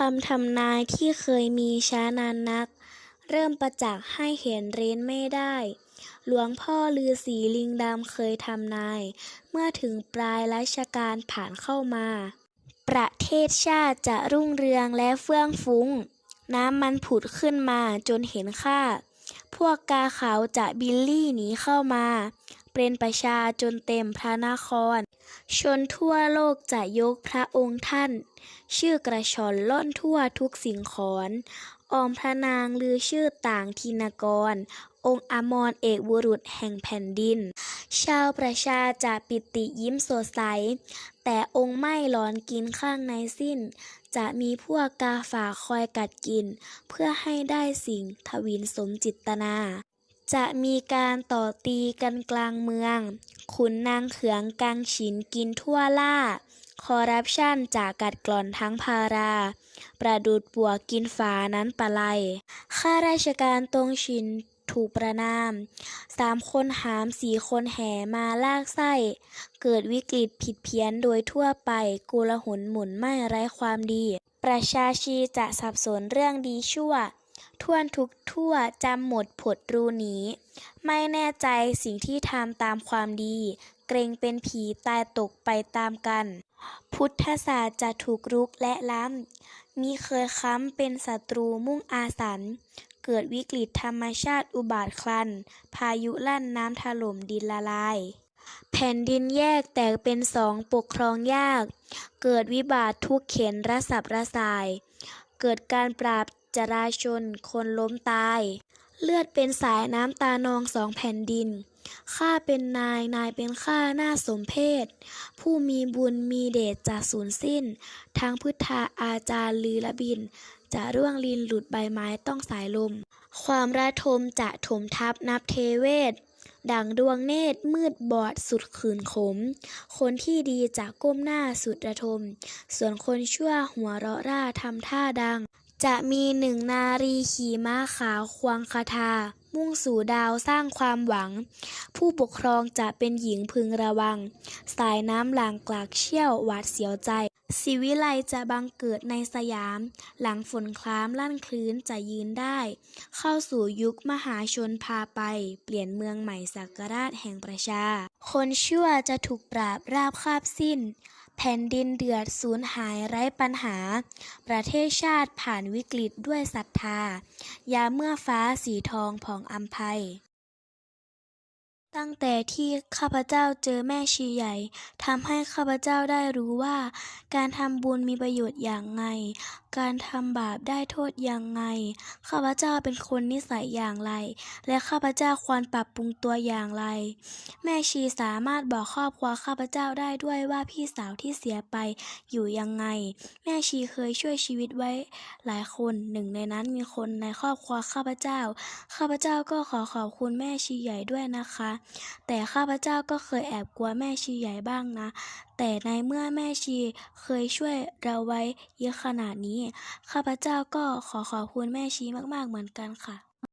คำทำนายที่เคยมีช้านานนัก เริ่มประจักษ์ให้เห็นเร้นไม่ได้ หลวงพ่อฤาษีลิงดำเคยทำนาย เมื่อถึงปลายรัชกาลผ่านเข้ามา ประเทศชาติจะรุ่งเรืองและเฟื่องฟุ้ง น้ำมันผุดขึ้นมาจนเห็นค่า พวกกาขาวจะบิลลี่หนีเข้ามา เป็นประชาจนเต็มพระนคร ชนทั่วโลกจะยกพระองค์ท่าน ชื่อกระชอนล่อนทั่วทุกสิ่งขอนออมพระนางลือชื่อต่างทินกร องค์อมรเอกบุรุษแห่งแผ่นดิน ชาวประชาจะปิติยิ้มสดใส แต่องค์ไม่หลอนกินข้างในสิ้น จะมีพวกกาฝากคอยกัดกิน เพื่อให้ได้สิ่งทวินสมจิตนา จะมีการต่อตีกันกลางเมือง ขุนนางเขืองกังฉินกินทั่วล่า คอร์รัปชันจะกัดกร่อนทั้งพารา ประดุดปวกกินฝานั้นปะไลข้าราชการตรงฉินถูกประนาม สามคนหามสี่คนแห่มาลากไส้ เกิดวิกฤตผิดเพี้ยนโดยทั่วไปกุลหุนหมุนไม่ไร้ความดี ประชาชีจะสับสนเรื่องดีชั่ว ท่วนทุกทั่วจำหมดผดรูนีไม่แน่ใจสิ่งที่ทำตามความดี เกรงเป็นผีตายตกไปตามกัน พุทธศาสตร์จะถูกรุกและล้ำมีเคยค้ำเป็นศัตรูมุ่งอาสัน เกิดวิกฤตธรรมชาติอุบาทคลัน พายุลั่นน้ำถล่มดินละลายแผ่นดินแยกแตกเป็นสองปกครองยาก เกิดวิบาททุกเข็นระสับระสาย เกิดการปราบ จราชน คนล้มตาย เลือดเป็นสายน้ำตานองสองแผ่นดิน ข้าเป็นนาย นายเป็นข้าหน้าสมเพศ ผู้มีบุญมีเดชจะสูญสิ้น ทางพุทธาอาจารย์ลือละบิน จะร่วงลินหลุดใบไม้ต้องสายลม ความระทมจะถมทับนับเทเวศดังดวงเนตรมืดบอดสุดขืนขม คนที่ดีจะก้มหน้าสุดระทม ส่วนคนชั่วหัวเราะร่าทำท่าดัง จะมีหนึ่งนารีขี่ม้าขาวควงคาถามุ่งสู่ดาวสร้างความหวัง ผู้ปกครองจะเป็นหญิงพึงระวัง สายน้ำหลางกลากเชี่ยวหวาดเสียวใจ ศิวิไลจะบังเกิดในสยาม หลังฝนคล้ามลั่นคลื้นจะยืนได้ เข้าสู่ยุคมหาชนพาไป เปลี่ยนเมืองใหม่สักราชแห่งประชา คนชั่วจะถูกปราบราบคาบสิ้น แผ่นดินเดือดสูญหายไร้ปัญหา ประเทศชาติผ่านวิกฤตด้วยศรัทธา ยาเมื่อฟ้าสีทองผ่องอัมภัย ตั้งแต่ที่ข้าพเจ้าเจอแม่ชีใหญ่ทำให้ข้าพเจ้าได้รู้ว่า การทำบุญมีประโยชน์อย่างไง การทำบาปได้โทษอย่างไง ข้าพเจ้าเป็นคนนิสัยอย่างไร และข้าพเจ้าควรปรับปรุงตัวอย่างไร แม่ชีสามารถบอกครอบครัวข้าพเจ้าได้ด้วยว่าพี่สาวที่เสียไปอยู่ยังไง แม่ชีเคยช่วยชีวิตไว้ หลายคนหนึ่งในนั้นมีคนในครอบครัวข้าพเจ้า ข้าพเจ้าก็ขอขอบคุณแม่ชีใหญ่ด้วยนะคะ แต่ข้าพเจ้าก็เคยแอบกลัวแม่ชีใหญ่บ้างนะแต่ในเมื่อแม่ชีเคยช่วยเราไว้เยอะขนาดนี้ ข้าพเจ้าก็ขอขอบคุณแม่ชีมากๆเหมือนกันค่ะ